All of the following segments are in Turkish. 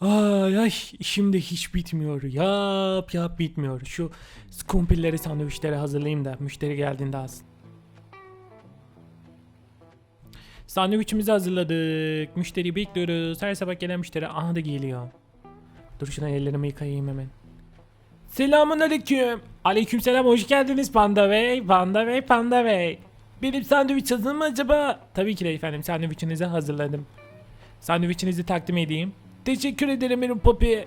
Ay ay işim de hiç bitmiyor. Yap yap bitmiyor. Şu skumpilleri sandviçleri hazırlayayım da müşteri geldiğinde alsın. Sandviçimizi hazırladık. Müşteri bekliyoruz. Her sabah gelen müşteri aha da geliyor. Dur şuna ellerimi yıkayayım hemen. Selamun aleyküm. Aleyküm selam hoş geldiniz Panda Bey. Panda Bey, Panda Bey. Benim sandviç hazır mı acaba? Tabii ki de efendim sandviçinizi hazırladım. Sandviçinizi takdim edeyim. Teşekkür ederim benim Poppy.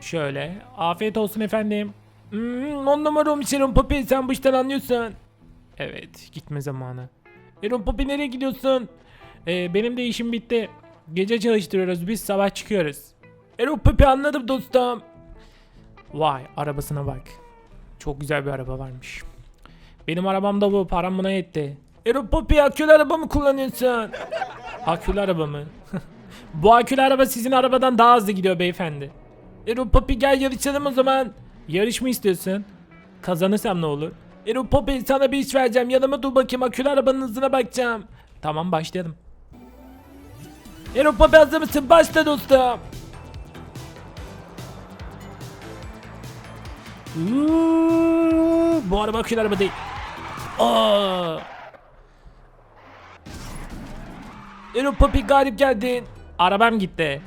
Şöyle. Afiyet olsun efendim. Hmm, on numara olmuş Eron Poppy. Sen bu işten anlıyorsun. Evet. Gitme zamanı. Eron Poppy nereye gidiyorsun? Ee, benim de işim bitti. Gece çalıştırıyoruz. Biz sabah çıkıyoruz. Eron Poppy anladım dostum. Vay arabasına bak. Çok güzel bir araba varmış. Benim arabam da bu. Param buna yetti. Eron Poppy akülü araba mı kullanıyorsun? Akülü araba mı? Bu akülü araba sizin arabadan daha hızlı gidiyor beyefendi. Ero Poppy gel yarışalım o zaman. Yarış mı istiyorsun? Kazanırsam ne olur? Ero Poppy sana bir iş vereceğim. Yanıma dur bakayım akülü arabanın hızına bakacağım. Tamam başlayalım. Ero Poppy hazır mısın? Başla dostum. Bu araba akülü araba değil. Aa. Ero Poppy galip geldin. Arabam gitti.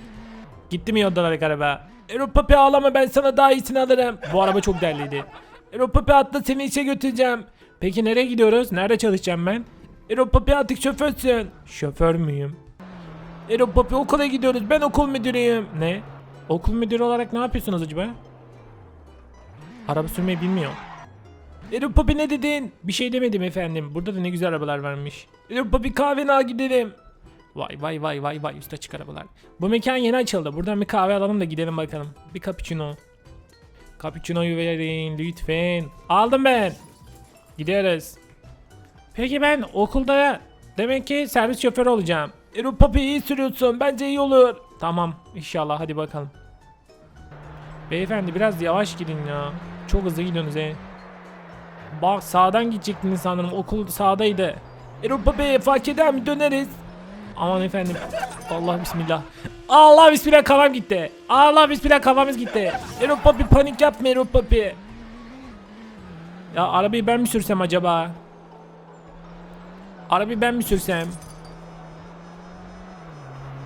Gitti mi yoldalarık araba? Ero Poppy ağlama ben sana daha iyisini alırım. Bu araba çok değerliydi. Ero Poppy atla seni işe götüreceğim. Peki nereye gidiyoruz? Nerede çalışacağım ben? Ero Poppy artık şoförsün. Şoför müyüm? Ero Poppy okula gidiyoruz. Ben okul müdürüyüm. Ne? Okul müdürü olarak ne yapıyorsunuz acaba? Araba sürmeyi bilmiyor. Ero Poppy ne dedin? Bir şey demedim efendim. Burada da ne güzel arabalar varmış. Ero Poppy kahvene al gidelim. Vay vay vay vay vay üst açık arabalar. Bu mekan yeni açıldı. Buradan bir kahve alalım da gidelim bakalım. Bir cappuccino. Cappuccino'yu verin lütfen. Aldım ben. Gidiyoruz. Peki ben okulda demek ki servis şoförü olacağım. Ero Papi iyi sürüyorsun. Bence iyi olur. Tamam inşallah hadi bakalım. Beyefendi biraz yavaş gidin ya. Çok hızlı gidiyorsunuz he. Bak sağdan gidecektiniz sanırım. Okul sağdaydı. Ero Papi fark eder mi döneriz. Aman efendim. Allah bismillah. Allah bismillah kafam gitti. Allah bismillah kafamız gitti. Erol Papi panik yapma Erol Papi. Ya arabayı ben mi sürsem acaba? Arabayı ben mi sürsem?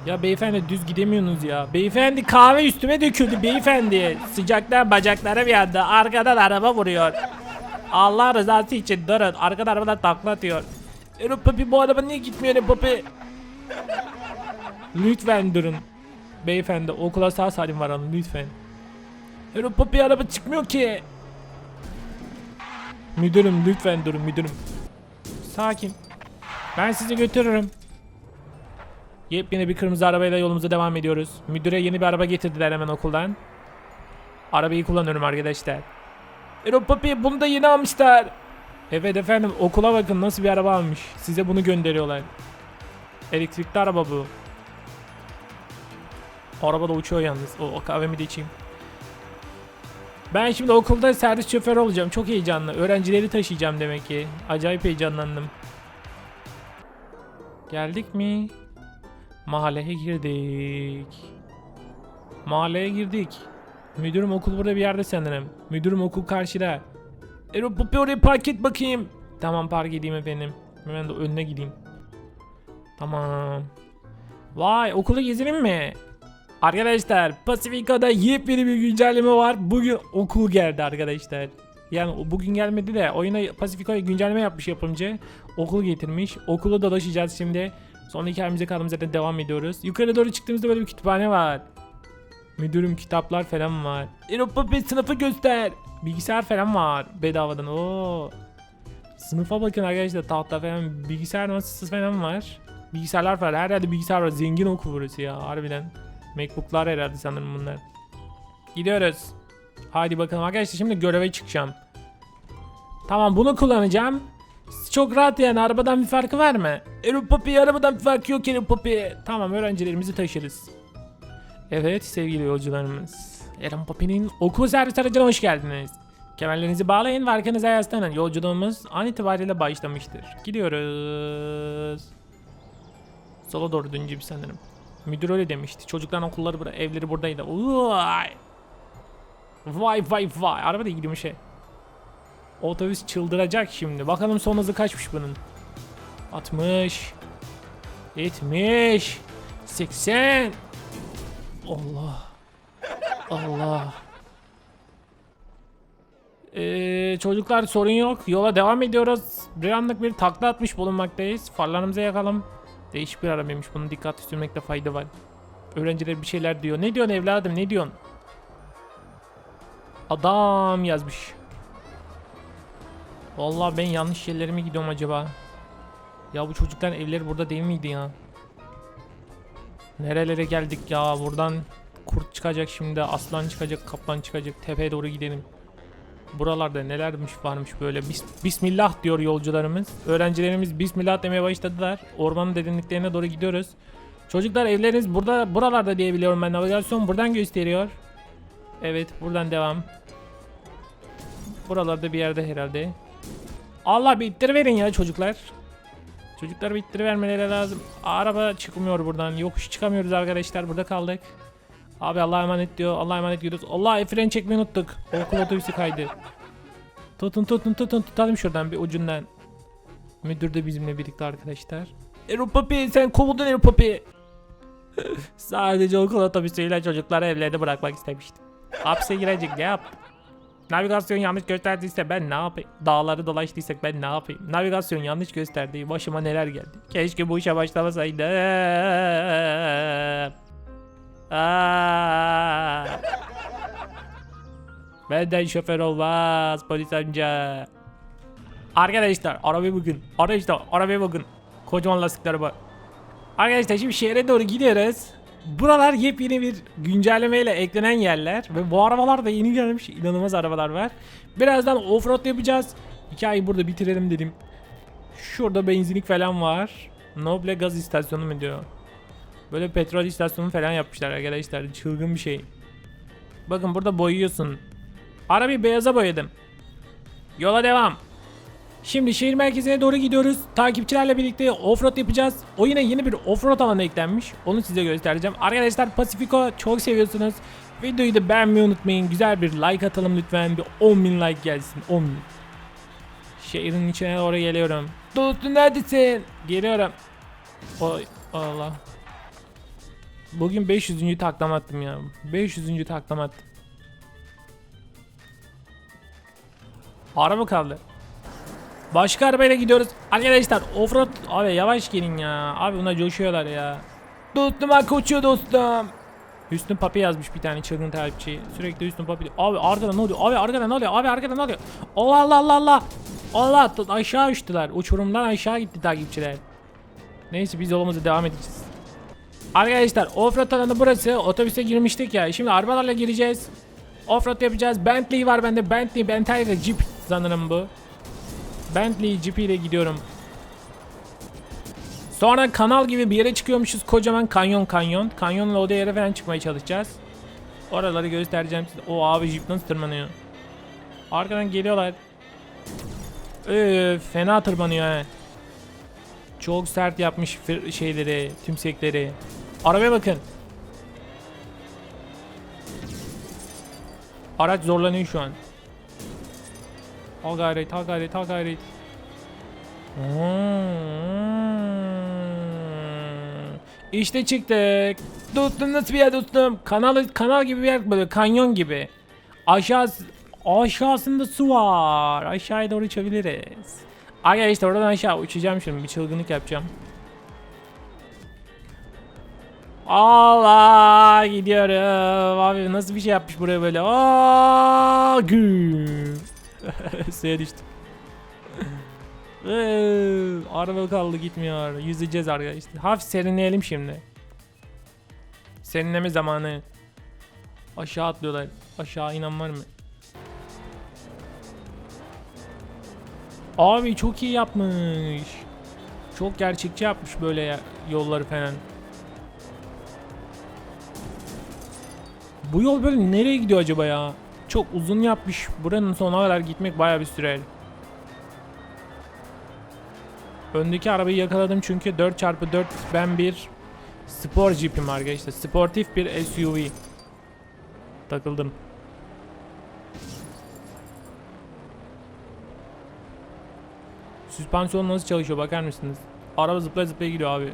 Ya beyefendi düz gidemiyorsunuz ya. Beyefendi kahve üstüme döküldü beyefendi. Sıcaktan bacaklarım yandı. Arkadan araba vuruyor. Allah rızası için durun. Arkadan arabadan takla atıyor. Erol Papi bu araba niye gitmiyor Erol Papi? Lütfen durun. Beyefendi okula sağ salim varalım lütfen. Erol Papi araba çıkmıyor ki. Müdürüm lütfen durun müdürüm. Sakin. Ben sizi götürürüm. Yepyeni bir kırmızı arabayla yolumuza devam ediyoruz. Müdüre yeni bir araba getirdiler hemen okuldan. Arabayı kullanıyorum arkadaşlar. Erol Papi bunu da yeni almışlar. Evet efendim okula bakın nasıl bir araba almış. Size bunu gönderiyorlar. Elektrikli araba bu. Araba da uçuyor yalnız. O, o kahvemi de içeyim. Ben şimdi okulda servis şoförü olacağım. Çok heyecanlı. Öğrencileri taşıyacağım demek ki. Acayip heyecanlandım. Geldik mi? Mahalleye girdik. Mahalleye girdik. Müdürüm okul burada bir yerde sanırım. Müdürüm okul karşıda. Erol oraya park et bakayım. Tamam park edeyim efendim. Hemen de önüne gideyim. Tamam. Vay okulu gezelim mi? Arkadaşlar Pacifica'da yepyeni bir güncelleme var. Bugün okul geldi arkadaşlar. Yani bugün gelmedi de oyuna Pacifica'ya güncelleme yapmış yapımcı. Okul getirmiş. Okulu dolaşacağız şimdi. Sonra hikayemize kaldığımız yerden devam ediyoruz. Yukarı doğru çıktığımızda böyle bir kütüphane var. Müdürüm kitaplar falan var. Europa bir sınıfı göster. Bilgisayar falan var bedavadan. Oo. Sınıfa bakın arkadaşlar tahta falan bilgisayar masası falan var. Bilgisayarlar var. Her yerde bilgisayar var. Zengin okul burası ya harbiden. Macbook'lar herhalde sanırım bunlar. Gidiyoruz. Hadi bakalım arkadaşlar şimdi göreve çıkacağım. Tamam bunu kullanacağım. Çok rahat yani arabadan bir farkı var mı? Erol arabadan bir farkı yok Erol. Tamam öğrencilerimizi taşırız. Evet sevgili yolcularımız. Erol Poppy'nin okul servis aracına hoş geldiniz. Kemerlerinizi bağlayın ve arkanıza yaslanın. Yolculuğumuz an itibariyle başlamıştır. Gidiyoruz. Sola doğru döneceğim sanırım. Müdür öyle demişti. Çocukların okulları burada, evleri buradaydı. Vay. Vay vay vay. Araba da gidiyor şey. Otobüs çıldıracak şimdi. Bakalım son hızı kaçmış bunun. 60 70 80 Allah Allah ee, çocuklar sorun yok. Yola devam ediyoruz. Bir anlık bir takla atmış bulunmaktayız. Farlarımıza yakalım. Değişik bir arabaymış. Bunu dikkatli sürmekte fayda var. Öğrenciler bir şeyler diyor. Ne diyorsun evladım ne diyorsun? Adam yazmış. Vallahi ben yanlış yerlere mi gidiyorum acaba? Ya bu çocukların evleri burada değil miydi ya? Nerelere geldik ya? Buradan kurt çıkacak şimdi, aslan çıkacak, kaplan çıkacak. Tepeye doğru gidelim. Buralarda nelermiş varmış böyle. Bis- Bismillah diyor yolcularımız. Öğrencilerimiz Bismillah demeye başladılar. Ormanın derinliklerine doğru gidiyoruz. Çocuklar evleriniz burada buralarda diye biliyorum ben. Navigasyon buradan gösteriyor. Evet buradan devam. Buralarda bir yerde herhalde. Allah bir ittiriverin ya çocuklar. Çocuklar bir ittirivermeleri lazım. Araba çıkmıyor buradan. Yokuş çıkamıyoruz arkadaşlar. Burada kaldık. Abi Allah'a emanet diyor. Allah'a emanet diyoruz. Allah fren çekmeyi unuttuk. Okul otobüsü kaydı. Tutun tutun tutun tutalım şuradan bir ucundan. Müdür de bizimle birlikte arkadaşlar. Ero Papi sen kovuldun Ero Papi. Sadece okul otobüsüyle çocukları evlerine bırakmak istemiştim. Hapse girecek ne yap? Navigasyon yanlış gösterdiyse ben ne yapayım? Dağları dolaştıysak ben ne yapayım? Navigasyon yanlış gösterdi. Başıma neler geldi? Keşke bu işe başlamasaydım. Aa. Benden şoför olmaz polis amca. Arkadaşlar arabayı bakın. Arkadaşlar arabaya bakın. Kocaman lastikleri var. Arkadaşlar şimdi şehre doğru gidiyoruz. Buralar yepyeni bir güncellemeyle eklenen yerler ve bu arabalar da yeni gelmiş inanılmaz arabalar var. Birazdan offroad yapacağız. Hikayeyi burada bitirelim dedim. Şurada benzinlik falan var. Noble gaz istasyonu mu diyor? Böyle petrol istasyonu falan yapmışlar arkadaşlar. Çılgın bir şey. Bakın burada boyuyorsun. Arabayı beyaza boyadım. Yola devam. Şimdi şehir merkezine doğru gidiyoruz. Takipçilerle birlikte offroad yapacağız. Oyuna yeni bir offroad alanı eklenmiş. Onu size göstereceğim. Arkadaşlar Pacifico çok seviyorsunuz. Videoyu da beğenmeyi unutmayın. Güzel bir like atalım lütfen. Bir 10.000 like gelsin. 10.000. Şehrin içine doğru geliyorum. Dostum neredesin? Geliyorum. Oy Allah. Bugün 500. taklam attım ya. 500. taklam attım. Araba kaldı. Başka arabayla gidiyoruz. Arkadaşlar offroad abi yavaş gelin ya. Abi buna coşuyorlar ya. Dostum ha koçuyor dostum. Hüsnü Papi yazmış bir tane çılgın takipçi. Sürekli Hüsnü Papi. diyor. Abi arkadan ne oluyor? Abi arkadan ne oluyor? Abi arkadan ne oluyor? Allah Allah Allah Allah. Allah aşağı uçtular. Uçurumdan aşağı gitti takipçiler. Neyse biz yolumuza devam edeceğiz. Arkadaşlar offroad alanı burası. Otobüse girmiştik ya. Şimdi arabalarla gireceğiz. Offroad yapacağız. Bentley var bende. Bentley, Bentayga Jeep sanırım bu. Bentley Jeep ile gidiyorum. Sonra kanal gibi bir yere çıkıyormuşuz. Kocaman kanyon kanyon. Kanyonla o yere falan çıkmaya çalışacağız. Oraları göstereceğim size. O abi Jeep nasıl tırmanıyor? Arkadan geliyorlar. Öf, fena tırmanıyor he. Çok sert yapmış şeyleri, tümsekleri. Arabaya bakın. Araç zorlanıyor şu an. Al gayret, al gayret, al gayret. Hmm. İşte çıktık. Dostum nasıl bir yer dostum? Kanal, kanal gibi bir yer böyle kanyon gibi. Aşağısı, aşağısında su var. Aşağıya doğru uçabiliriz. Arkadaşlar oradan aşağı uçacağım şimdi bir çılgınlık yapacağım. Allah gidiyorum. Abi nasıl bir şey yapmış buraya böyle? Aa, güm. Suya düştüm. Eee, Araba kaldı gitmiyor. Yüzeceğiz arkadaşlar. Hafif serinleyelim şimdi. Serinleme zamanı. Aşağı atlıyorlar. Aşağı inen var mı? Abi çok iyi yapmış. Çok gerçekçi yapmış böyle yolları falan. Bu yol böyle nereye gidiyor acaba ya? Çok uzun yapmış. Buranın sonuna kadar gitmek bayağı bir sürer. Öndeki arabayı yakaladım çünkü 4x4 ben bir Spor Jeep'im arkadaşlar. Sportif bir SUV. Takıldım. Süspansiyon nasıl çalışıyor bakar mısınız? Araba zıplaya zıplaya gidiyor abi.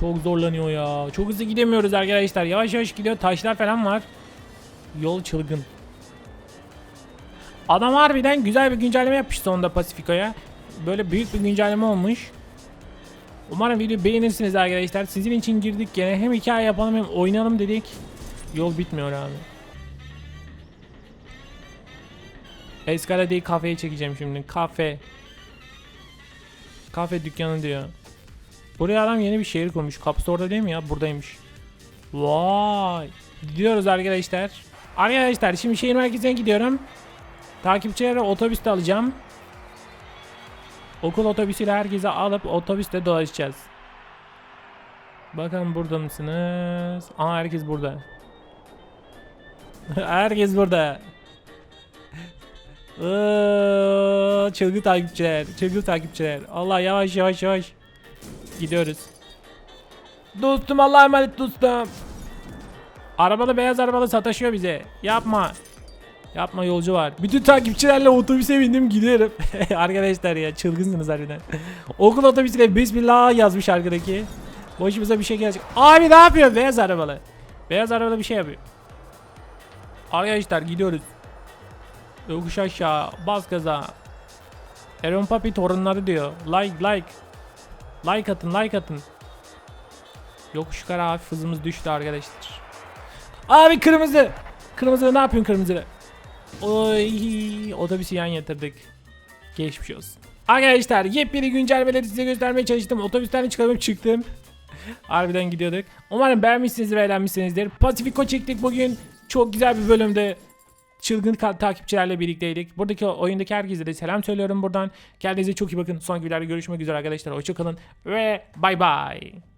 Çok zorlanıyor ya. Çok hızlı gidemiyoruz arkadaşlar. Yavaş yavaş gidiyor. Taşlar falan var. Yol çılgın. Adam harbiden güzel bir güncelleme yapmış sonunda Pacifico'ya. Böyle büyük bir güncelleme olmuş. Umarım videoyu beğenirsiniz arkadaşlar. Sizin için girdik gene. Hem hikaye yapalım hem oynayalım dedik. Yol bitmiyor abi. Escalade'yi kafeye çekeceğim şimdi. Kafe. Kafe dükkanı diyor. Buraya adam yeni bir şehir kurmuş. Kapısı orada değil mi ya? Buradaymış. Vay. Gidiyoruz arkadaşlar. Arkadaşlar şimdi şehir merkezine gidiyorum. Takipçilere otobüste alacağım. Okul otobüsüyle herkese alıp otobüste dolaşacağız. Bakalım burada mısınız? Aa herkes burada. herkes burada. Iıı, çılgın takipçiler, çılgın takipçiler. Allah yavaş yavaş yavaş. Gidiyoruz. Dostum Allah'a emanet dostum. Arabalı beyaz arabalı sataşıyor bize. Yapma. Yapma yolcu var. Bütün takipçilerle otobüse bindim gidiyorum. Arkadaşlar ya çılgınsınız harbiden. Okul otobüsüyle bismillah yazmış arkadaki. Başımıza bir şey gelecek. Abi ne yapıyor beyaz arabalı? Beyaz arabalı bir şey yapıyor. Arkadaşlar gidiyoruz. Yokuş aşağı bas gaza. Aaron Papi torunları diyor. Like like. Like atın like atın. Yokuş yukarı hafif hızımız düştü arkadaşlar. Abi kırmızı. Kırmızı ne yapıyorsun kırmızı? Oy otobüsü yan yatırdık. Geçmiş olsun. Arkadaşlar yepyeni güncellemeleri size göstermeye çalıştım. Otobüsten çıkarıp çıktım. Harbiden gidiyorduk. Umarım beğenmişsiniz ve eğlenmişsinizdir. Pacifico çektik bugün. Çok güzel bir bölümde çılgın takipçilerle birlikteydik. Buradaki oyundaki herkese de selam söylüyorum buradan. Kendinize çok iyi bakın. Sonraki videolarda görüşmek üzere arkadaşlar. Hoşçakalın ve bay bay.